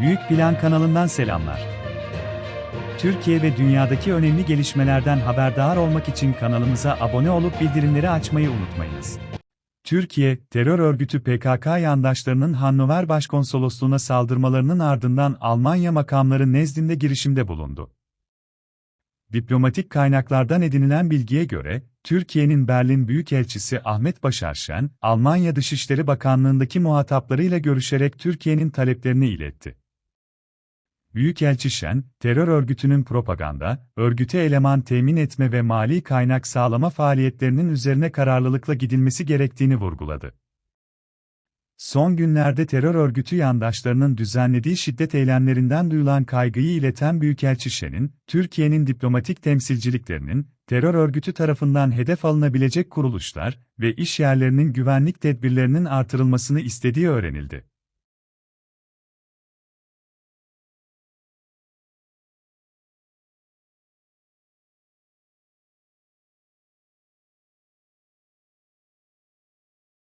Büyük Plan kanalından selamlar. Türkiye ve dünyadaki önemli gelişmelerden haberdar olmak için kanalımıza abone olup bildirimleri açmayı unutmayınız. Türkiye, terör örgütü PKK yandaşlarının Hannover Başkonsolosluğu'na saldırmalarının ardından Almanya makamları nezdinde girişimde bulundu. Diplomatik kaynaklardan edinilen bilgiye göre, Türkiye'nin Berlin Büyükelçisi Ahmet Başarşen, Almanya Dışişleri Bakanlığındaki muhataplarıyla görüşerek Türkiye'nin taleplerini iletti. Büyükelçi Şen, terör örgütünün propaganda, örgüte eleman temin etme ve mali kaynak sağlama faaliyetlerinin üzerine kararlılıkla gidilmesi gerektiğini vurguladı. Son günlerde terör örgütü yandaşlarının düzenlediği şiddet eylemlerinden duyulan kaygıyı ileten Büyükelçi Şen'in, Türkiye'nin diplomatik temsilciliklerinin, terör örgütü tarafından hedef alınabilecek kuruluşlar ve iş yerlerinin güvenlik tedbirlerinin artırılmasını istediği öğrenildi.